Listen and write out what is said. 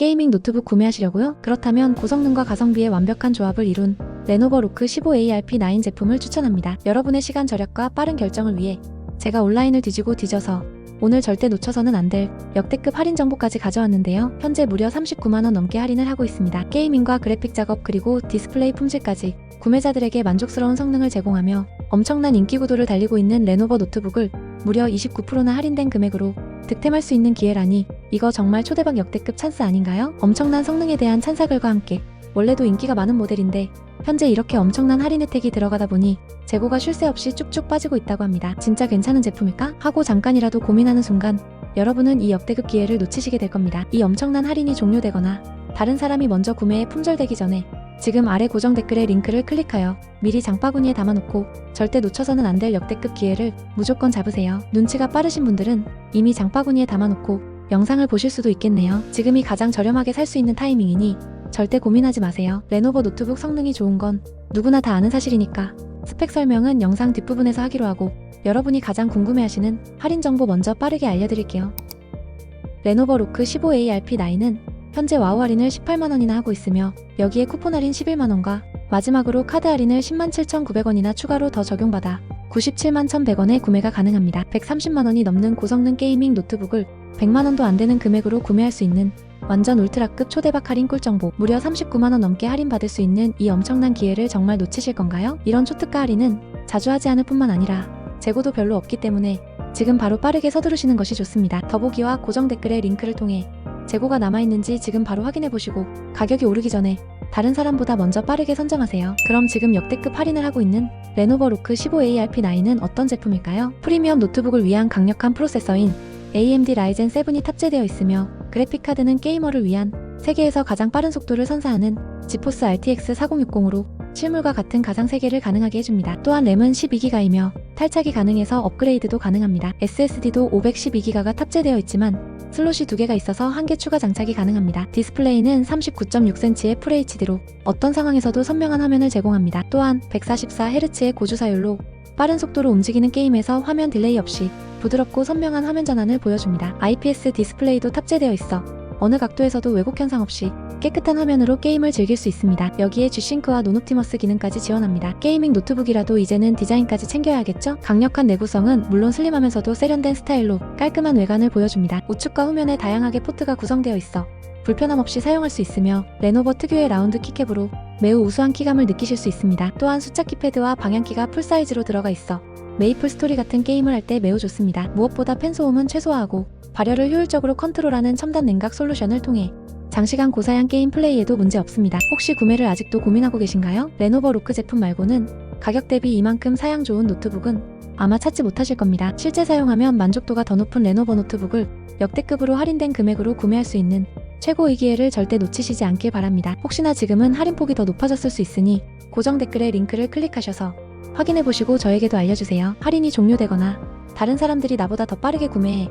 게이밍 노트북 구매하시려고요? 그렇다면 고성능과 가성비의 완벽한 조합을 이룬 레노버 로크 15ARP9 제품을 추천합니다. 여러분의 시간 절약과 빠른 결정을 위해 제가 온라인을 뒤지고 뒤져서 오늘 절대 놓쳐서는 안 될 역대급 할인 정보까지 가져왔는데요. 현재 무려 39만원 넘게 할인을 하고 있습니다. 게이밍과 그래픽 작업 그리고 디스플레이 품질까지 구매자들에게 만족스러운 성능을 제공하며 엄청난 인기 구도를 달리고 있는 레노버 노트북을 무려 29%나 할인된 금액으로 득템할 수 있는 기회라니 이거 정말 초대박 역대급 찬스 아닌가요? 엄청난 성능에 대한 찬사글과 함께 원래도 인기가 많은 모델인데 현재 이렇게 엄청난 할인 혜택이 들어가다 보니 재고가 쉴 새 없이 쭉쭉 빠지고 있다고 합니다. 진짜 괜찮은 제품일까? 하고 잠깐이라도 고민하는 순간 여러분은 이 역대급 기회를 놓치시게 될 겁니다. 이 엄청난 할인이 종료되거나 다른 사람이 먼저 구매에 품절되기 전에 지금 아래 고정 댓글의 링크를 클릭하여 미리 장바구니에 담아놓고 절대 놓쳐서는 안 될 역대급 기회를 무조건 잡으세요. 눈치가 빠르신 분들은 이미 장바구니에 담아놓고 영상을 보실 수도 있겠네요. 지금이 가장 저렴하게 살 수 있는 타이밍이니 절대 고민하지 마세요. 레노버 노트북 성능이 좋은 건 누구나 다 아는 사실이니까 스펙 설명은 영상 뒷부분에서 하기로 하고 여러분이 가장 궁금해하시는 할인 정보 먼저 빠르게 알려드릴게요. 레노버 로크 15ARP9은 현재 와우 할인을 18만원이나 하고 있으며 여기에 쿠폰 할인 11만원과 마지막으로 카드 할인을 107,900원이나 추가로 더 적용받아 97만 1,100원에 구매가 가능합니다. 130만원이 넘는 고성능 게이밍 노트북을 100만원도 안 되는 금액으로 구매할 수 있는 완전 울트라급 초대박 할인 꿀정보 무려 39만원 넘게 할인받을 수 있는 이 엄청난 기회를 정말 놓치실 건가요? 이런 초특가 할인은 자주 하지 않을 뿐만 아니라 재고도 별로 없기 때문에 지금 바로 빠르게 서두르시는 것이 좋습니다. 더보기와 고정 댓글의 링크를 통해 재고가 남아있는지 지금 바로 확인해보시고 가격이 오르기 전에 다른 사람보다 먼저 빠르게 선점하세요. 그럼 지금 역대급 할인을 하고 있는 레노버 로크 15ARP9은 어떤 제품일까요? 프리미엄 노트북을 위한 강력한 프로세서인 AMD 라이젠 7이 탑재되어 있으며 그래픽카드는 게이머를 위한 세계에서 가장 빠른 속도를 선사하는 지포스 RTX 4060으로 실물과 같은 가상 세계를 가능하게 해줍니다. 또한 램은 12기가이며 탈착이 가능해서 업그레이드도 가능합니다. SSD도 512기가가 탑재되어 있지만 슬롯이 두 개가 있어서 한 개 추가 장착이 가능합니다. 디스플레이는 39.6cm의 FHD로 어떤 상황에서도 선명한 화면을 제공합니다. 또한 144Hz의 고주사율로 빠른 속도로 움직이는 게임에서 화면 딜레이 없이 부드럽고 선명한 화면 전환을 보여줍니다. IPS 디스플레이도 탑재되어 있어 어느 각도에서도 왜곡 현상 없이 깨끗한 화면으로 게임을 즐길 수 있습니다. 여기에 G싱크와 논옵티머스 기능까지 지원합니다. 게이밍 노트북이라도 이제는 디자인까지 챙겨야겠죠? 강력한 내구성은 물론 슬림하면서도 세련된 스타일로 깔끔한 외관을 보여줍니다. 우측과 후면에 다양하게 포트가 구성되어 있어 불편함 없이 사용할 수 있으며 레노버 특유의 라운드 키캡으로 매우 우수한 키감을 느끼실 수 있습니다. 또한 숫자 키패드와 방향키가 풀사이즈로 들어가 있어 메이플 스토리 같은 게임을 할 때 매우 좋습니다. 무엇보다 팬소음은 최소화하고 발열을 효율적으로 컨트롤하는 첨단 냉각 솔루션을 통해 장시간 고사양 게임 플레이에도 문제 없습니다. 혹시 구매를 아직도 고민하고 계신가요? 레노버 로크 제품 말고는 가격 대비 이만큼 사양 좋은 노트북은 아마 찾지 못하실 겁니다. 실제 사용하면 만족도가 더 높은 레노버 노트북을 역대급으로 할인된 금액으로 구매할 수 있는 최고의 기회를 절대 놓치시지 않길 바랍니다. 혹시나 지금은 할인폭이 더 높아졌을 수 있으니 고정 댓글에 링크를 클릭하셔서 확인해보시고 저에게도 알려주세요. 할인이 종료되거나 다른 사람들이 나보다 더 빠르게 구매해